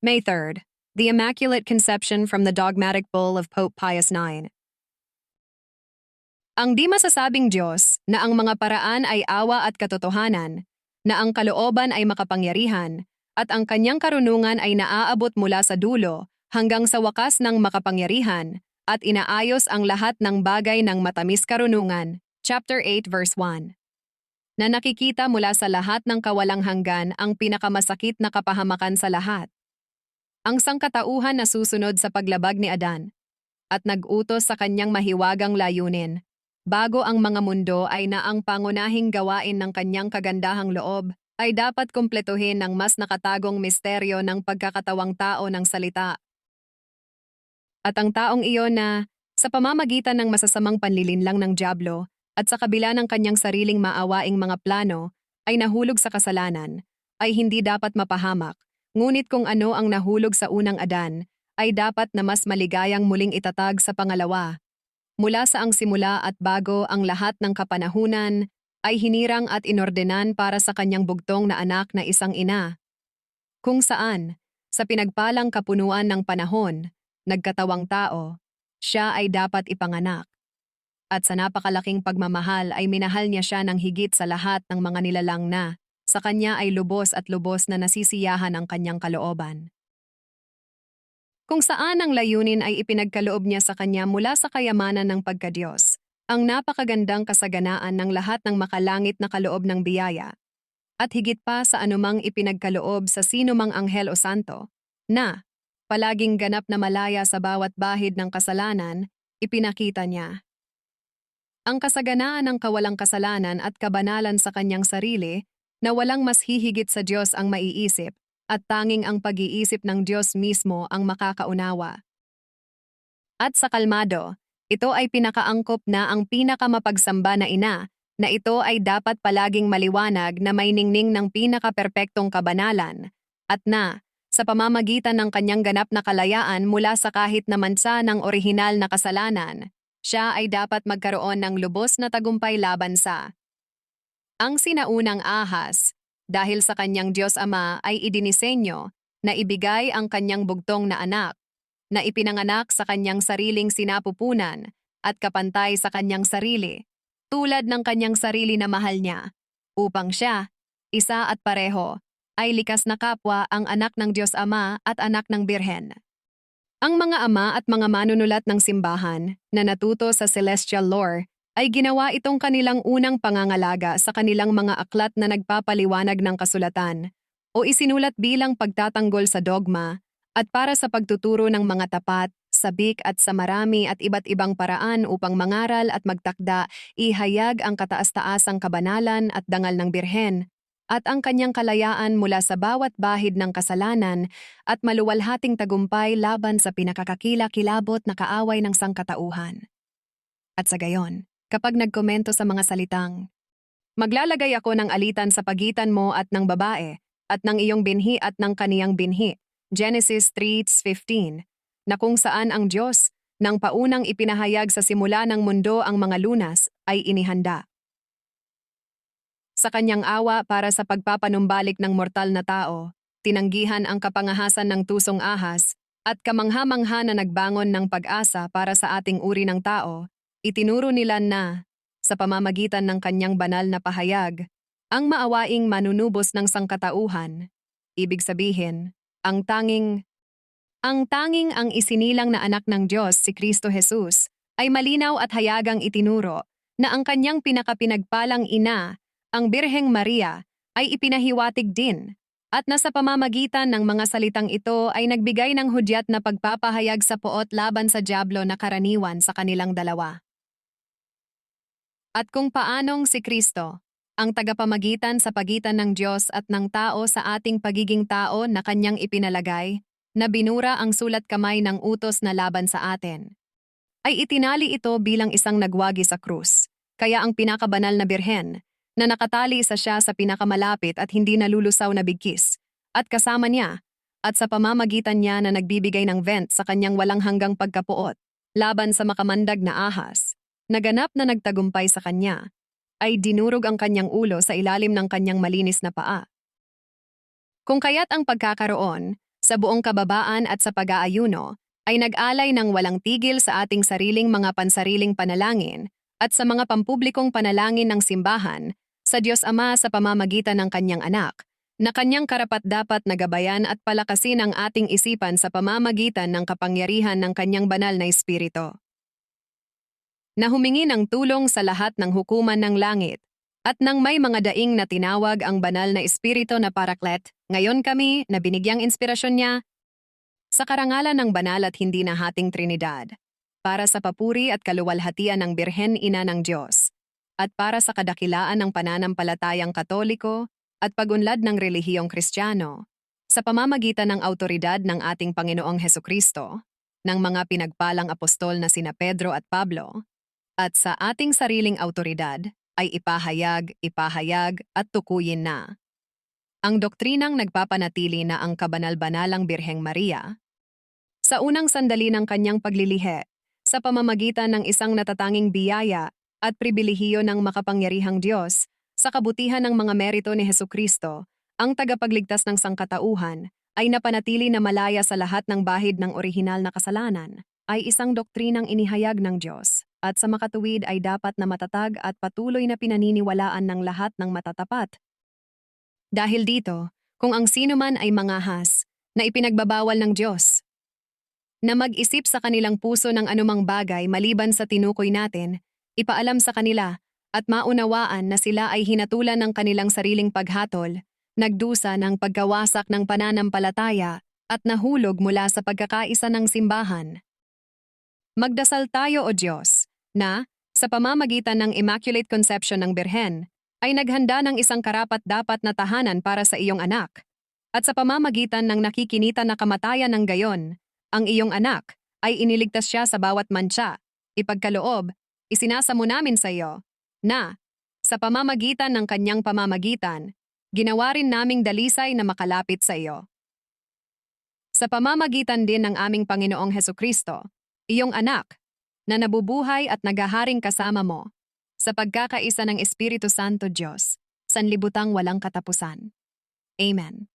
May 3rd, the Immaculate Conception from the Dogmatic Bull of Pope Pius IX. Ang di masasabing Diyos na ang mga paraan ay awa at katotohanan, na ang kalooban ay makapangyarihan, at ang kanyang karunungan ay naaabot mula sa dulo hanggang sa wakas ng makapangyarihan, at inaayos ang lahat ng bagay ng matamis karunungan. Chapter 8 verse 1 na nakikita mula sa lahat ng kawalang hanggan ang pinakamasakit na kapahamakan sa lahat. Ang sangkatauhan na susunod sa paglabag ni Adan at nag-utos sa kanyang mahiwagang layunin bago ang mga mundo ay na ang pangunahing gawain ng kanyang kagandahang loob ay dapat kumpletuhin ng mas nakatagong misteryo ng pagkakatawang tao ng salita. At ang taong iyon na, sa pamamagitan ng masasamang panlilinlang ng Diablo, at sa kabila ng kanyang sariling maawaing mga plano, ay nahulog sa kasalanan, ay hindi dapat mapahamak, ngunit kung ano ang nahulog sa unang adan, ay dapat na mas maligayang muling itatag sa pangalawa. Mula sa ang simula at bago ang lahat ng kapanahunan, ay hinirang at inordenan para sa kanyang bugtong na anak na isang ina. Kung saan, sa pinagpalang kapunuan ng panahon, nagkatawang tao, siya ay dapat ipanganak at sa napakalaking pagmamahal ay minahal niya siya ng higit sa lahat ng mga nilalang na, sa kanya ay lubos at lubos na nasisiyahan ang kanyang kalooban. Kung saan ang layunin ay ipinagkaloob niya sa kanya mula sa kayamanan ng pagkadiyos, ang napakagandang kasaganaan ng lahat ng makalangit na kaloob ng biyaya, at higit pa sa anumang ipinagkaloob sa sino mang anghel o santo, na, palaging ganap na malaya sa bawat bahid ng kasalanan, ipinakita niya ang kasaganaan ng kawalang kasalanan at kabanalan sa kanyang sarili na walang mas hihigit sa Diyos ang maiisip at tanging ang pag-iisip ng Diyos mismo ang makakaunawa. At sa kalmado, ito ay pinakaangkop na ang pinakamapagsamba na ina na ito ay dapat palaging maliwanag na may ningning ng pinakaperpektong kabanalan at na, sa pamamagitan ng kanyang ganap na kalayaan mula sa kahit na mansa ng orihinal na kasalanan, siya ay dapat magkaroon ng lubos na tagumpay laban sa ang sinaunang ahas dahil sa kanyang Diyos Ama ay idinisenyo na ibigay ang kanyang bugtong na anak na ipinanganak sa kanyang sariling sinapupunan at kapantay sa kanyang sarili, tulad ng kanyang sarili na mahal niya, upang siya, isa at pareho, ay likas na kapwa ang anak ng Diyos Ama at anak ng Birhen. Ang mga ama at mga manunulat ng simbahan na natuto sa celestial lore ay ginawa itong kanilang unang pangangalaga sa kanilang mga aklat na nagpapaliwanag ng kasulatan o isinulat bilang pagtatanggol sa dogma at para sa pagtuturo ng mga tapat, sabik at sa marami at iba't ibang paraan upang mangaral at magtakda, ihayag ang kataas-taasang kabanalan at dangal ng birhen at ang kanyang kalayaan mula sa bawat bahid ng kasalanan at maluwalhating tagumpay laban sa pinakakakila-kilabot na kaaway ng sangkatauhan. At sa gayon, kapag nagkomento sa mga salitang, Maglalagay ako ng alitan sa pagitan mo at ng babae, at ng iyong binhi at ng kaniyang binhi, Genesis 3.15, na kung saan ang Diyos, nang paunang ipinahayag sa simula ng mundo ang mga lunas, ay inihanda. Sa kanyang awa para sa pagpapanumbalik ng mortal na tao, tinanggihan ang kapangahasan ng tusong ahas, at kamangha-mangha na nagbangon ng pag-asa para sa ating uri ng tao, itinuro nila na, sa pamamagitan ng kanyang banal na pahayag, ang maawaing manunubos ng sangkatauhan, ibig sabihin, ang tanging ang tanging ang isinilang na anak ng Diyos si Kristo Jesus ay malinaw at hayagang itinuro na ang kanyang pinakapinagpalang ina ang Birheng Maria ay ipinahiwatig din at nasa pamamagitan ng mga salitang ito ay nagbigay ng hudyat na pagpapahayag sa poot laban sa Diablo na karaniwan sa kanilang dalawa. At kung paanong si Kristo, ang tagapamagitan sa pagitan ng Diyos at ng tao sa ating pagiging tao na kanyang ipinalagay, na binura ang sulat kamay ng utos na laban sa atin, ay itinali ito bilang isang nagwagi sa krus. Kaya ang pinakabanal na birhen, na nakatali sa siya sa pinakamalapit at hindi nalulusaw na bigkis, at kasama niya, at sa pamamagitan niya na nagbibigay ng vent sa kanyang walang hanggang pagkapuot, laban sa makamandag na ahas, naganap na nagtagumpay sa kanya, ay dinurog ang kanyang ulo sa ilalim ng kanyang malinis na paa. Kung kaya't ang pagkakaroon, sa buong kababaan at sa pag-aayuno, ay nag-alay ng walang tigil sa ating sariling mga pansariling panalangin at sa mga pampublikong panalangin ng simbahan sa Diyos Ama sa pamamagitan ng kanyang anak, na kanyang karapat-dapat na gabayan at palakasin ang ating isipan sa pamamagitan ng kapangyarihan ng kanyang banal na espiritu. Na humingi ng tulong sa lahat ng hukuman ng langit, at nang may mga daing na tinawag ang banal na espiritu na paraklet, ngayon kami na binigyang inspirasyon niya sa karangalan ng banal at hindi na hating Trinidad, para sa papuri at kaluwalhatian ng Birhen Ina ng Diyos, at para sa kadakilaan ng pananampalatayang katoliko at pagunlad ng relihiyong kristyano, sa pamamagitan ng autoridad ng ating Panginoong Heso Kristo, ng mga pinagpalang apostol na sina Pedro at Pablo, at sa ating sariling autoridad ay ipahayag, ipahayag at tukuyin na. Ang doktrinang nagpapanatili na ang kabanal-banalang Birheng Maria, sa unang sandali ng kanyang paglilihe, sa pamamagitan ng isang natatanging biyaya at pribilehiyo ng makapangyarihang Diyos, sa kabutihan ng mga merito ni Heso Kristo, ang tagapagligtas ng sangkatauhan, ay napanatili na malaya sa lahat ng bahid ng orihinal na kasalanan, ay isang doktrinang inihayag ng Diyos, at sa makatuwid ay dapat na matatag at patuloy na pinaniniwalaan ng lahat ng matatapat. Dahil dito, kung ang sino man ay mangahas, na ipinagbabawal ng Diyos, na mag-isip sa kanilang puso ng anumang bagay maliban sa tinukoy natin, ipaalam sa kanila, at maunawaan na sila ay hinatulan ng kanilang sariling paghatol, nagdusa ng pagkawasak ng pananampalataya, at nahulog mula sa pagkakaisa ng simbahan. Magdasal tayo o Diyos, na, sa pamamagitan ng Immaculate Conception ng Birhen, ay naghanda ng isang karapat-dapat na tahanan para sa iyong anak. At sa pamamagitan ng nakikinita na kamatayan ng gayon, ang iyong anak ay iniligtas siya sa bawat mancha, ipagkaloob, isinasamo namin sa iyo, na, sa pamamagitan ng kanyang pamamagitan, ginawa rin naming dalisay na makalapit sa iyo. Sa pamamagitan din ng aming Panginoong Heso Kristo, iyong anak, na nabubuhay at nagaharing kasama mo, sa pagkakaisa ng Espiritu Santo Diyos, sanlibutang walang katapusan. Amen.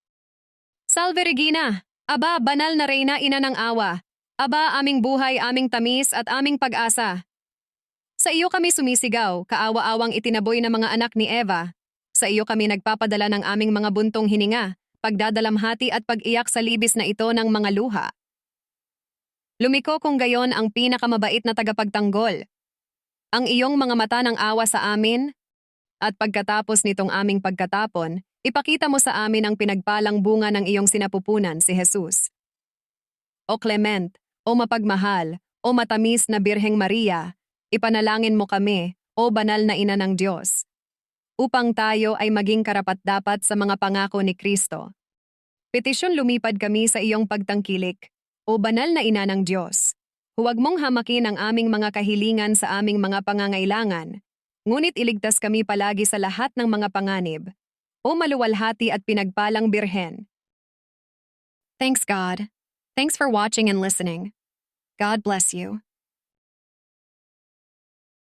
Salve Regina! Aba, banal na reyna ina ng awa. Aba, aming buhay, aming tamis at aming pag-asa. Sa iyo kami sumisigaw, kaawa-awang itinaboy ng mga anak ni Eva. Sa iyo kami nagpapadala ng aming mga buntong hininga, pagdadalamhati at pag-iyak sa libis na ito ng mga luha. Lumiko kung gayon ang pinakamabait na tagapagtanggol. Ang iyong mga mata ng awa sa amin, at pagkatapos nitong aming pagkatapon, ipakita mo sa amin ang pinagpalang bunga ng iyong sinapupunan si Jesus. O Clement, o mapagmahal, o matamis na Birheng Maria, ipanalangin mo kami, o banal na ina ng Diyos, upang tayo ay maging karapat-dapat sa mga pangako ni Kristo. Petisyon lumipad kami sa iyong pagtangkilik, o banal na ina ng Diyos. Huwag mong hamakin ang aming mga kahilingan sa aming mga pangangailangan, ngunit iligtas kami palagi sa lahat ng mga panganib, o maluwalhati at pinagpalang birhen. Thanks God. Thanks for watching and listening. God bless you.